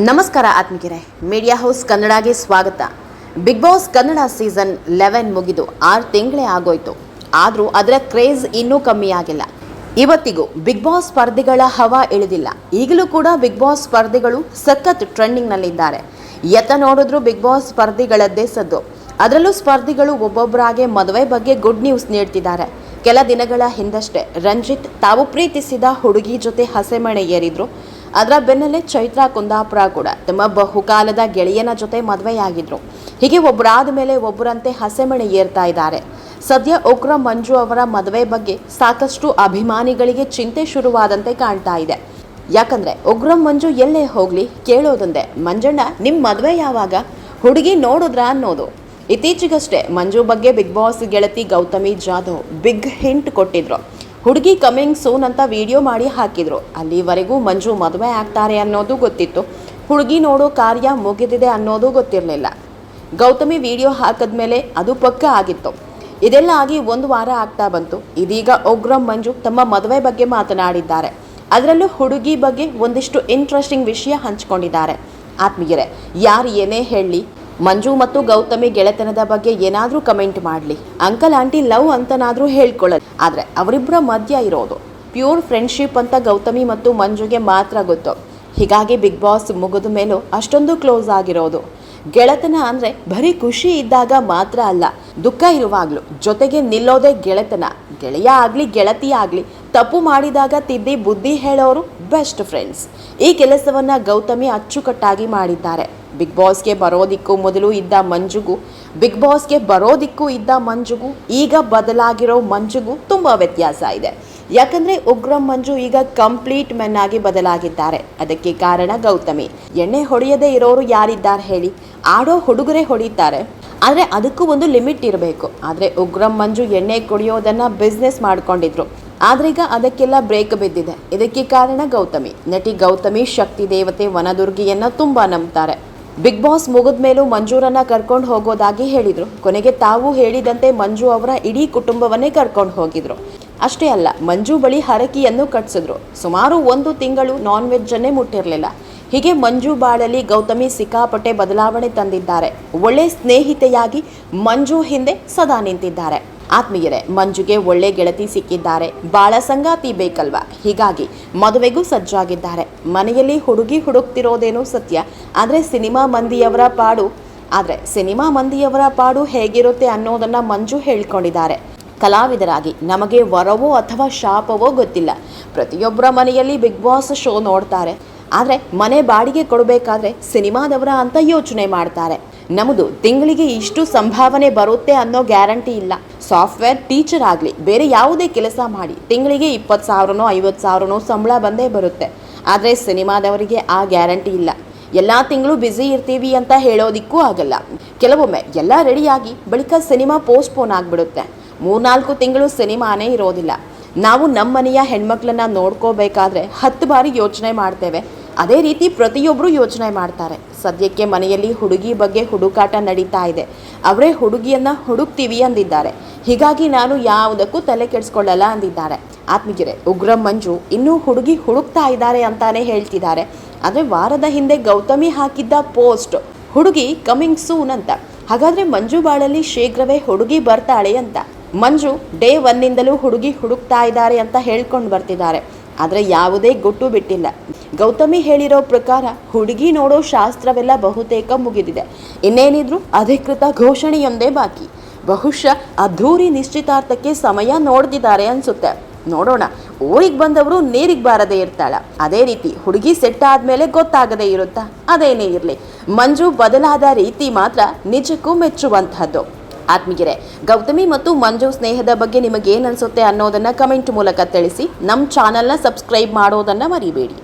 ನಮಸ್ಕಾರ ಆತ್ಮೀಗೆರೆ media house ಕನ್ನಡಗೆ ಸ್ವಾಗತ. Big boss Kannada season eleven ಮುಗಿದು ಆರು ತಿಂಗಳೇ ಆಗೋಯ್ತು. ಆದರೂ ಅದರ ಕ್ರೇಜ್ ಇನ್ನೂ ಕಮ್ಮಿ ಆಗಿಲ್ಲ. ಇವತ್ತಿಗೂ ಬಿಗ್ ಬಾಸ್ ಸ್ಪರ್ಧಿಗಳ ಹವಾ ಇಳಿದಿಲ್ಲ. ಈಗಲೂ ಕೂಡ ಬಿಗ್ ಬಾಸ್ ಸ್ಪರ್ಧಿಗಳು ಸಖತ್ ಟ್ರೆಂಡಿಂಗ್ನಲ್ಲಿದ್ದಾರೆ ಎತ್ತ ನೋಡಿದ್ರು ಬಿಗ್ ಬಾಸ್ ಸ್ಪರ್ಧಿಗಳದ್ದೇ ಸದ್ದು. ಅದರಲ್ಲೂ ಸ್ಪರ್ಧಿಗಳು ಒಬ್ಬೊಬ್ಬರಾಗೆ ಮದುವೆ ಬಗ್ಗೆ ಗುಡ್ ನ್ಯೂಸ್ ನೀಡ್ತಿದ್ದಾರೆ. ಕೆಲ ದಿನಗಳ ಹಿಂದಷ್ಟೇ ರಂಜಿತ್ ತಾವು ಪ್ರೀತಿಸಿದ ಹುಡುಗಿ ಜೊತೆ ಹಸೆಮಣೆ ಏರಿದ್ರು. ಅದರ ಬೆನ್ನಲ್ಲೇ ಚೈತ್ರ ಕುಂದಾಪುರ ಕೂಡ ತಮ್ಮ ಬಹುಕಾಲದ ಗೆಳೆಯನ ಜೊತೆ ಮದುವೆಯಾಗಿದ್ರು. ಹೀಗೆ ಒಬ್ಬರಾದ ಮೇಲೆ ಒಬ್ಬರಂತೆ ಹಸೆಮಣೆ ಏರ್ತಾ ಇದ್ದಾರೆ. ಸದ್ಯ ಉಗ್ರ ಮಂಜು ಅವರ ಮದುವೆ ಬಗ್ಗೆ ಸಾಕಷ್ಟು ಅಭಿಮಾನಿಗಳಿಗೆ ಚಿಂತೆ ಶುರುವಾದಂತೆ ಕಾಣ್ತಾ ಇದೆ. ಯಾಕಂದ್ರೆ ಉಗ್ರಂ ಮಂಜು ಎಲ್ಲೇ ಹೋಗ್ಲಿ ಕೇಳೋದೊಂದೇ, ಮಂಜಣ್ಣ ನಿಮ್ಮ ಮದುವೆ ಯಾವಾಗ? ಹುಡುಗಿ ನೋಡಿದ್ರಾ ಅನ್ನೋದು. ಇತ್ತೀಚೆಗಷ್ಟೇ ಮಂಜು ಬಗ್ಗೆ ಬಿಗ್ ಬಾಸ್ ಗೆಳತಿ ಗೌತಮಿ ಜಾಧವ್ ಬಿಗ್ ಹಿಂಟ್ ಕೊಟ್ಟಿದ್ರು. ಹುಡುಗಿ ಕಮಿಂಗ್ ಸೂನ್ ಅಂತ ವಿಡಿಯೋ ಮಾಡಿ ಹಾಕಿದರು. ಅಲ್ಲಿವರೆಗೂ ಮಂಜು ಮದುವೆ ಆಗ್ತಾರೆ ಅನ್ನೋದು ಗೊತ್ತಿತ್ತು. ಹುಡುಗಿ ನೋಡೋ ಕಾರ್ಯ ಮುಗಿದಿದೆ ಅನ್ನೋದು ಗೊತ್ತಿರಲಿಲ್ಲ. ಗೌತಮಿ ವಿಡಿಯೋ ಹಾಕಿದ್ಮೇಲೆ ಅದು ಪಕ್ಕ ಆಗಿತ್ತು. ಇದೆಲ್ಲ ಆಗಿ ಒಂದು ವಾರ ಆಗ್ತಾ ಬಂತು. ಇದೀಗ ಉಗ್ರಂ ಮಂಜು ತಮ್ಮ ಮದುವೆ ಬಗ್ಗೆ ಮಾತನಾಡಿದ್ದಾರೆ. ಅದರಲ್ಲೂ ಹುಡುಗಿ ಬಗ್ಗೆ ಒಂದಿಷ್ಟು ಇಂಟ್ರೆಸ್ಟಿಂಗ್ ವಿಷಯ ಹಂಚಿಕೊಂಡಿದ್ದಾರೆ. ಆತ್ಮೀಯರೇ, ಯಾರು ಏನೇ ಹೇಳಲಿ ಮಂಜು ಮತ್ತು ಗೌತಮಿ ಗೆಳೆತನದ ಬಗ್ಗೆ ಏನಾದರೂ ಕಮೆಂಟ್ ಮಾಡಲಿ. ಅಂಕಲ್, ಆಂಟಿ ಲವ್ ಅಂತನಾದರೂ ಹೇಳ್ಕೊಳ್ಳೋದು. ಆದರೆ ಅವರಿಬ್ಬರ ಮಧ್ಯ ಇರೋದು. ಪ್ಯೂರ್ ಫ್ರೆಂಡ್ಶಿಪ್ ಅಂತ ಗೌತಮಿ ಮತ್ತು ಮಂಜುಗೆ ಮಾತ್ರ ಗೊತ್ತು. ಹೀಗಾಗಿ ಬಿಗ್ ಬಾಸ್ ಮುಗಿದ ಮೇಲೂ ಅಷ್ಟೊಂದು ಕ್ಲೋಸ್ ಆಗಿರೋದು. ಗೆಳೆತನ ಅಂದರೆ ಬರೀ ಖುಷಿ ಇದ್ದಾಗ ಮಾತ್ರ ಅಲ್ಲ, ದುಃಖ ಇರುವಾಗಲೂ ಜೊತೆಗೆ ನಿಲ್ಲೋದೇ ಗೆಳೆತನ. ಗೆಳೆಯ ಆಗಲಿ ಗೆಳತಿ ಆಗಲಿ ತಪ್ಪು ಮಾಡಿದಾಗ ತಿದ್ದಿ ಬುದ್ಧಿ ಹೇಳೋರು ಬೆಸ್ಟ್ ಫ್ರೆಂಡ್ಸ್ ಈ ಕೆಲಸವನ್ನು ಗೌತಮಿ ಅಚ್ಚುಕಟ್ಟಾಗಿ ಮಾಡಿದ್ದಾರೆ. ಬಿಗ್ ಬಾಸ್ಗೆ ಬರೋದಿಕ್ಕೂ ಮೊದಲು ಇದ್ದ ಮಂಜುಗು ಬಿಗ್ ಬಾಸ್ಗೆ ಬರೋದಿಕ್ಕೂ ಇದ್ದ ಮಂಜುಗೂ, ಈಗ ಬದಲಾಗಿರೋ ಮಂಜುಗೂ ತುಂಬ ವ್ಯತ್ಯಾಸ ಇದೆ. ಯಾಕಂದ್ರೆ ಉಗ್ರಂ ಮಂಜು ಈಗ ಕಂಪ್ಲೀಟ್ ಮೆನ್ ಆಗಿ ಬದಲಾಗಿದ್ದಾರೆ. ಅದಕ್ಕೆ ಕಾರಣ ಗೌತಮಿ. ಎಣ್ಣೆ ಹೊಡೆಯದೇ ಇರೋರು ಯಾರಿದ್ದಾರೆ ಹೇಳಿ? ಆಡೋ ಹುಡುಗರೇ ಹೊಡಿತಾರೆ. ಆದರೆ ಅದಕ್ಕೂ ಒಂದು ಲಿಮಿಟ್ ಇರಬೇಕು. ಆದರೆ ಉಗ್ರಂ ಮಂಜು ಎಣ್ಣೆ ಕುಡಿಯೋದನ್ನು ಬಿಸ್ನೆಸ್ ಮಾಡ್ಕೊಂಡಿದ್ರು. ಆದ್ರೀಗ ಅದಕ್ಕೆಲ್ಲ ಬ್ರೇಕ್ ಬಿದ್ದಿದೆ. ಇದಕ್ಕೆ ಕಾರಣ ಗೌತಮಿ. ನಟಿ ಗೌತಮಿ ಶಕ್ತಿ ದೇವತೆ ವನದುರ್ಗಿಯನ್ನು ತುಂಬ ನಂಬ್ತಾರೆ. ಬಿಗ್ ಬಾಸ್ ಮುಗಿದ ಮೇಲೂ ಮಂಜುರನ್ನ ಕರ್ಕೊಂಡು ಹೋಗೋದಾಗಿ ಹೇಳಿದ್ರು. ಕೊನೆಗೆ ತಾವು ಹೇಳಿದಂತೆ ಮಂಜು ಅವರ ಇಡೀ ಕುಟುಂಬವನ್ನೇ ಕರ್ಕೊಂಡು ಹೋಗಿದ್ರು. ಅಷ್ಟೇ ಅಲ್ಲ, ಮಂಜು ಬಳಿ ಹರಕಿಯನ್ನು ಕಟ್ಸಿದ್ರು. ಸುಮಾರು ಒಂದು ತಿಂಗಳು ನಾನ್ ವೆಜ್ಜನ್ನೇ ಮುಟ್ಟಿರಲಿಲ್ಲ. ಹೀಗೆ ಮಂಜು ಬಾಳಲ್ಲಿ ಗೌತಮಿ ಸಿಕ್ಕಾಪಟ್ಟೆ ಬದಲಾವಣೆ ತಂದಿದ್ದಾರೆ. ಒಳ್ಳೆ ಸ್ನೇಹಿತೆಯಾಗಿ ಮಂಜು ಹಿಂದೆ ಸದಾ ನಿಂತಿದ್ದಾರೆ. ಆತ್ಮೀಯರೇ, ಮಂಜುಗೆ ಒಳ್ಳೆ ಗೆಳತಿ ಸಿಕ್ಕಿದ್ದಾರೆ. ಬಾಳ ಸಂಗಾತಿ ಬೇಕಲ್ವಾ? ಹೀಗಾಗಿ ಮದುವೆಗೂ ಸಜ್ಜಾಗಿದ್ದಾರೆ. ಮನೆಯಲ್ಲಿ ಹುಡುಗಿ ಹುಡುಕ್ತಿರೋದೇನೋ ಸತ್ಯ. ಆದರೆ ಸಿನಿಮಾ ಮಂದಿಯವರ ಪಾಡು, ಆದರೆ ಸಿನಿಮಾ ಮಂದಿಯವರ ಪಾಡು ಹೇಗಿರುತ್ತೆ ಅನ್ನೋದನ್ನು ಮಂಜು ಹೇಳ್ಕೊಂಡಿದ್ದಾರೆ. ಕಲಾವಿದರಾಗಿ ನಮಗೆ ವರವೋ ಅಥವಾ ಶಾಪವೋ ಗೊತ್ತಿಲ್ಲ. ಪ್ರತಿಯೊಬ್ಬರ ಮನೆಯಲ್ಲಿ ಬಿಗ್ ಬಾಸ್ ಶೋ ನೋಡ್ತಾರೆ. ಆದರೆ ಮನೆ ಬಾಡಿಗೆ ಕೊಡಬೇಕಾದ್ರೆ ಸಿನಿಮಾದವರ ಅಂತ ಯೋಚನೆ ಮಾಡ್ತಾರೆ. ನಮ್ಮದು ತಿಂಗಳಿಗೆ ಇಷ್ಟು ಸಂಭಾವನೆ ಬರುತ್ತೆ ಅನ್ನೋ ಗ್ಯಾರಂಟಿ ಇಲ್ಲ. ಸಾಫ್ಟ್ವೇರ್ ಟೀಚರ್ ಆಗಲಿ, ಬೇರೆ ಯಾವುದೇ ಕೆಲಸ ಮಾಡಿ, ತಿಂಗಳಿಗೆ ಇಪ್ಪತ್ತು ಸಾವಿರನೋ, ಐವತ್ತು ಸಾವಿರನೋ ಸಂಬಳ ಬಂದೇ ಬರುತ್ತೆ. ಆದರೆ ಸಿನಿಮಾದವರಿಗೆ ಆ ಗ್ಯಾರಂಟಿ ಇಲ್ಲ. ಎಲ್ಲ ತಿಂಗಳು ಬ್ಯುಸಿ ಇರ್ತೀವಿ ಅಂತ ಹೇಳೋದಿಕ್ಕೂ ಆಗಲ್ಲ. ಕೆಲವೊಮ್ಮೆ ಎಲ್ಲ ರೆಡಿಯಾಗಿ ಬಳಿಕ ಸಿನಿಮಾ ಪೋಸ್ಟ್ಪೋನ್ ಆಗಿಬಿಡುತ್ತೆ. ಮೂರ್ನಾಲ್ಕು ತಿಂಗಳು ಸಿನಿಮಾನೇ ಇರೋದಿಲ್ಲ. ನಾವು ನಮ್ಮ ಮನೆಯ ಹೆಣ್ಮಕ್ಳನ್ನ ನೋಡ್ಕೋಬೇಕಾದ್ರೆ ಹತ್ತು ಬಾರಿ ಯೋಚನೆ ಮಾಡ್ತೇವೆ. ಅದೇ ರೀತಿ ಪ್ರತಿಯೊಬ್ಬರು ಯೋಚನೆ ಮಾಡ್ತಾರೆ. ಸದ್ಯಕ್ಕೆ ಮನೆಯಲ್ಲಿ ಹುಡುಗಿ ಬಗ್ಗೆ ಹುಡುಕಾಟ ನಡೀತಾ ಇದೆ. ಅವರೇ ಹುಡುಗಿಯನ್ನು ಹುಡುಕ್ತೀವಿ ಅಂದಿದ್ದಾರೆ. ಹೀಗಾಗಿ ನಾನು ಯಾವುದಕ್ಕೂ ತಲೆ ಕೆಡಿಸ್ಕೊಳ್ಳಲ್ಲ ಅಂದಿದ್ದಾರೆ. ಆತ್ಮಗಿರೆ ಉಗ್ರ ಮಂಜು ಇನ್ನೂ ಹುಡುಗಿ ಹುಡುಕ್ತಾ ಇದ್ದಾರೆ ಅಂತಾನೆ ಹೇಳ್ತಿದ್ದಾರೆ. ಆದರೆ ವಾರದ ಹಿಂದೆ ಗೌತಮಿ ಹಾಕಿದ್ದ ಪೋಸ್ಟ್, ಹುಡುಗಿ ಕಮಿಂಗ್ ಸೂನ್ ಅಂತ. ಹಾಗಾದರೆ ಮಂಜು ಬಾಳಲ್ಲಿ ಶೀಘ್ರವೇ ಹುಡುಗಿ ಬರ್ತಾಳೆ ಅಂತ. ಮಂಜು ಡೇ ಒನ್ನಿಂದಲೂ ಹುಡುಗಿ ಹುಡುಕ್ತಾ ಇದ್ದಾರೆ ಅಂತ ಹೇಳ್ಕೊಂಡು ಬರ್ತಿದ್ದಾರೆ. ಆದರೆ ಯಾವುದೇ ಗೊಟ್ಟು ಬಿಟ್ಟಿಲ್ಲ. ಗೌತಮಿ ಹೇಳಿರೋ ಪ್ರಕಾರ ಹುಡುಗಿ ನೋಡೋ ಶಾಸ್ತ್ರವೆಲ್ಲ ಬಹುತೇಕ ಮುಗಿದಿದೆ. ಇನ್ನೇನಿದ್ರು ಅಧಿಕೃತ ಘೋಷಣೆಯೊಂದೇ ಬಾಕಿ. ಬಹುಶಃ ಅದ್ಧೂರಿ ನಿಶ್ಚಿತಾರ್ಥಕ್ಕೆ ಸಮಯ ನೋಡ್ದಿದ್ದಾರೆ ಅನ್ಸುತ್ತೆ. ನೋಡೋಣ, ಊರಿಗೆ ಬಂದವರು ನೀರಿಗೆ ಬಾರದೇ ಇರ್ತಾಳ. ಅದೇ ರೀತಿ ಹುಡುಗಿ ಸೆಟ್ ಆದಮೇಲೆ ಗೊತ್ತಾಗದೇ ಇರುತ್ತಾ? ಅದೇನೇ ಇರಲಿ. ಮಂಜು ಬದಲಾದ ರೀತಿ ಮಾತ್ರ ನಿಜಕ್ಕೂ ಮೆಚ್ಚುವಂತಹದ್ದು. ಆತ್ಮೀಯರೇ, ಗೌತಮಿ ಮತ್ತು ಮಂಜು ಸ್ನೇಹದ ಬಗ್ಗೆ ನಿಮಗೇನು ಏನನ್ಸುತ್ತೆ ಅನ್ನೋದನ್ನ ಕಮೆಂಟ್ ಮೂಲಕ ತಿಳಿಸಿ. ನಮ್ಮ ಚಾನೆಲ್ನ ಸಬ್ಸ್ಕ್ರೈಬ್ ಮಾಡೋದನ್ನ ಮರಿಬೇಡಿ.